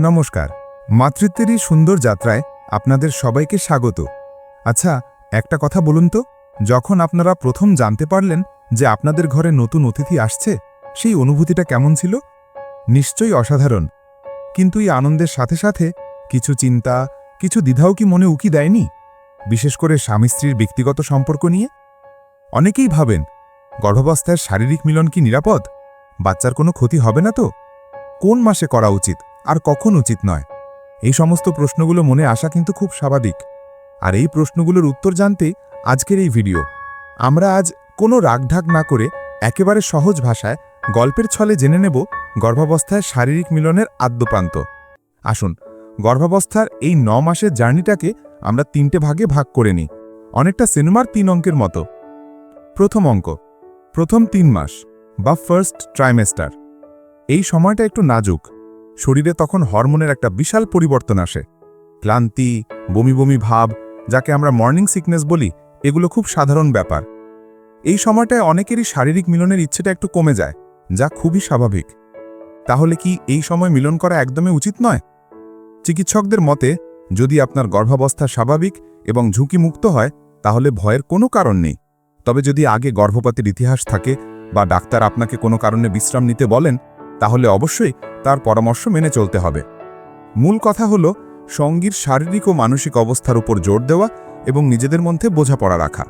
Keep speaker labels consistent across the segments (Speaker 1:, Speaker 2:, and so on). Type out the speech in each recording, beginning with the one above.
Speaker 1: নমস্কার। মাতৃত্বের এই সুন্দর যাত্রায় আপনাদের সবাইকে স্বাগত। আচ্ছা একটা কথা বলুন তো, যখন আপনারা প্রথম জানতে পারলেন যে আপনাদের ঘরে নতুন অতিথি আসছে, সেই অনুভূতিটা কেমন ছিল? নিশ্চয়ই অসাধারণ। কিন্তু এই আনন্দের সাথে সাথে কিছু চিন্তা, কিছু দ্বিধাও কি মনে উকি দেয়নি? বিশেষ করে স্বামী স্ত্রীর ব্যক্তিগত সম্পর্ক নিয়ে? অনেকেই ভাবেন, গর্ভাবস্থায় শারীরিক মিলন কি নিরাপদ? বাচ্চার কোনো ক্ষতি হবে না তো? কোন মাসে করা উচিত? আর কখন উচিত নয়? এই সমস্ত প্রশ্নগুলো মনে আসা কিন্তু খুব স্বাভাবিক। আর এই প্রশ্নগুলোর উত্তর জানতে আজকের এই ভিডিও। আমরা আজ কোনো রাগঢাক না করে একেবারে সহজ ভাষায় গল্পের ছলে জেনে নেব গর্ভাবস্থায় শারীরিক মিলনের আদ্যপ্রান্ত আসুন, গর্ভাবস্থার এই ন মাসের জার্নিটাকে আমরা তিনটে ভাগে ভাগ করে নিই। অনেকটা সিনেমার তিন অঙ্কের মতো। প্রথম অঙ্ক, প্রথম তিন মাস বা ফার্স্ট ট্রাইমেস্টার। এই সময়টা একটু নাজুক। শরীরে তখন হরমোনের একটা বিশাল পরিবর্তন আসে। ক্লান্তি, বমি বমি ভাব, যাকে আমরা মর্নিং সিকনেস বলি, এগুলো খুব সাধারণ ব্যাপার। এই সময়টায় অনেকেরই শারীরিক মিলনের ইচ্ছেটা একটু কমে যায়, যা খুবই স্বাভাবিক। তাহলে কি এই সময় মিলন করা একদমই উচিত নয়? চিকিৎসকদের মতে, যদি আপনার গর্ভাবস্থা স্বাভাবিক এবং ঝুঁকিমুক্ত হয়, তাহলে ভয়ের কোনো কারণ নেই। তবে যদি আগে গর্ভপাতের ইতিহাস থাকে বা ডাক্তার আপনাকে কোনো কারণে বিশ্রাম নিতে বলেন তাহলে অবশ্যই তার পরামর্শ মেনে চলতে হবে। মূল কথা হল, সঙ্গীর শারীরিক ও মানসিক অবস্থার উপর জোর দেওয়া এবং নিজেদের মধ্যে বোঝাপড়া রাখা।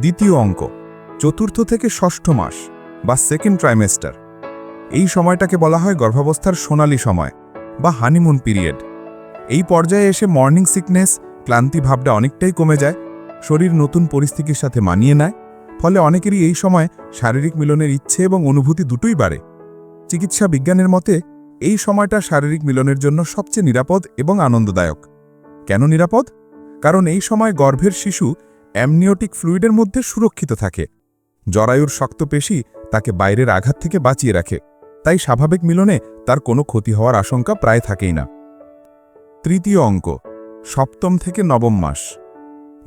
Speaker 1: দ্বিতীয় অঙ্ক, চতুর্থ থেকে ষষ্ঠ মাস বা সেকেন্ড ট্রাইমেস্টার এই সময়টাকে বলা হয় গর্ভাবস্থার সোনালী সময় বা হানিমুন পিরিয়ড এই পর্যায়ে এসে মর্নিং সিকনেস ক্লান্তি ভাবটা অনেকটাই কমে যায়, শরীর নতুন পরিস্থিতির সাথে মানিয়ে নেয়, ফলে অনেকেরই এই সময় শারীরিক মিলনের ইচ্ছে এবং অনুভূতি দুটোই বাড়ে। চিকিৎসা বিজ্ঞানের মতে, এই সময়টা শারীরিক মিলনের জন্য সবচেয়ে নিরাপদ এবং আনন্দদায়ক। কেন নিরাপদ? কারণ এই সময় গর্ভের শিশু অ্যামনিওটিক ফ্লুইডের মধ্যে সুরক্ষিত থাকে। জরায়ুর শক্ত পেশি তাকে বাইরের আঘাত থেকে বাঁচিয়ে রাখে। তাই স্বাভাবিক মিলনে তার কোনো ক্ষতি হওয়ার আশঙ্কা প্রায় থাকেই না। তৃতীয় অঙ্ক, সপ্তম থেকে নবম মাস।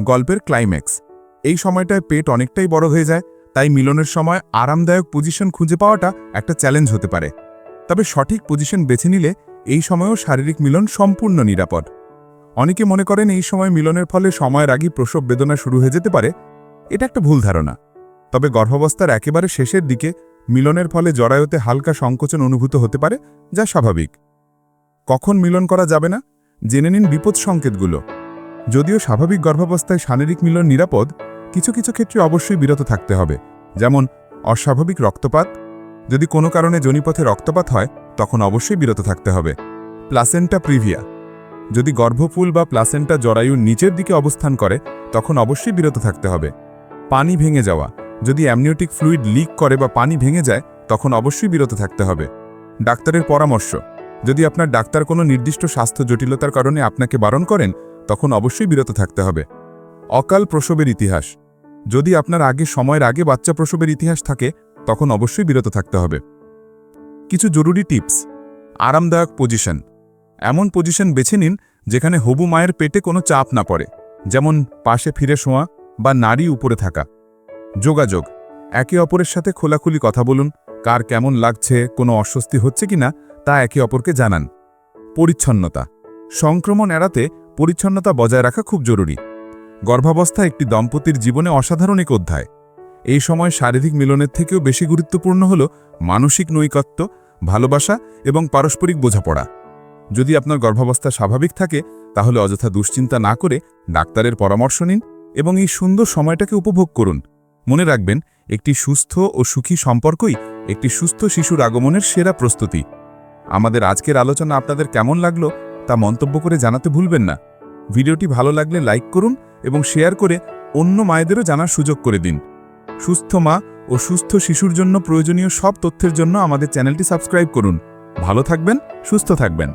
Speaker 1: গল্পের ক্লাইম্যাক্স। এই সময়টায় পেট অনেকটাই বড় হয়ে যায় তাই মিলনের সময় আরামদায়ক পজিশন খুঁজে পাওয়াটা একটা চ্যালেঞ্জ হতে পারে। তবে সঠিক পজিশন বেছে নিলে এই সময়েও শারীরিক মিলন সম্পূর্ণ নিরাপদ। অনেকে মনে করেন এই সময় মিলনের ফলে সময়ের আগেই প্রসব বেদনা শুরু হয়ে যেতে পারে, এটা একটা ভুল ধারণা। তবে গর্ভাবস্থার একেবারে শেষের দিকে মিলনের ফলে জরায়ুতে হালকা সংকোচন অনুভূত হতে পারে, যা স্বাভাবিক। কখন মিলন করা যাবে না? জেনে নিন বিপদ সংকেতগুলো যদিও স্বাভাবিক গর্ভাবস্থায় শারীরিক মিলন নিরাপদ কিছু কিছু ক্ষেত্রে অবশ্যই বিরত থাকতে হবে, যেমন অস্বাভাবিক রক্তপাত। যদি কোনো কারণে জনিপথে রক্তপাত হয়, তখন অবশ্যই বিরত থাকতে হবে। Placenta previa. যদি গর্ভফুল বা প্লাসেন্টা জরায়ুর নিচের দিকে অবস্থান করে, তখন অবশ্যই বিরত থাকতে হবে। পানি ভেঙে যাওয়া। যদি অ্যামনিওটিক ফ্লুইড লিক করে বা পানি ভেঙে যায়, তখন অবশ্যই বিরত থাকতে হবে। ডাক্তারের পরামর্শ। যদি আপনার ডাক্তার কোনো নির্দিষ্ট স্বাস্থ্য জটিলতার কারণে আপনাকে বারণ করেন, তখন অবশ্যই বিরত থাকতে হবে। অকাল প্রসবের ইতিহাস। যদি আপনার আগে সময়ের আগে বাচ্চা প্রসবের ইতিহাস থাকে, তখন অবশ্যই বিরত থাকতে হবে। কিছু জরুরি টিপস। আরামদায়ক পজিশন। এমন পজিশন বেছে নিন, যেখানে হবু মায়ের পেটে কোনো চাপ না পড়ে, যেমন পাশে ফিরে শোয়া বা নারী উপরে থাকা। যোগাযোগ। একে অপরের সাথে খোলাখুলি কথা বলুন, কার কেমন লাগছে, কোনো অস্বস্তি হচ্ছে কিনা তা একে অপরকে জানান। পরিচ্ছন্নতা। সংক্রমণ এড়াতে পরিচ্ছন্নতা বজায় রাখা খুব জরুরি। গর্ভাবস্থা একটি দম্পতির জীবনে অসাধারণ এক অধ্যায়। এই সময় শারীরিক মিলনের থেকেও বেশি গুরুত্বপূর্ণ হল মানসিক নৈকত্য, ভালোবাসা এবং পারস্পরিক বোঝাপড়া। যদি আপনার গর্ভাবস্থা স্বাভাবিক থাকে, তাহলে অযথা দুশ্চিন্তা না করে ডাক্তারের পরামর্শ নিন এবং এই সুন্দর সময়টাকে উপভোগ করুন। মনে রাখবেন, একটি সুস্থ ও সুখী সম্পর্কই একটি সুস্থ শিশুর আগমনের সেরা প্রস্তুতি। আমাদের আজকের আলোচনা আপনাদের কেমন লাগল তা মন্তব্য করে জানাতে ভুলবেন না। ভিডিওটি ভালো লাগলে লাইক করুন এবং শেয়ার করে অন্য মায়েদেরও জানার সুযোগ করে দিন। সুস্থ মা ও সুস্থ শিশুর জন্য প্রয়োজনীয় সব তথ্যের জন্য আমাদের চ্যানেলটি সাবস্ক্রাইব করুন। ভালো থাকবেন, সুস্থ থাকবেন।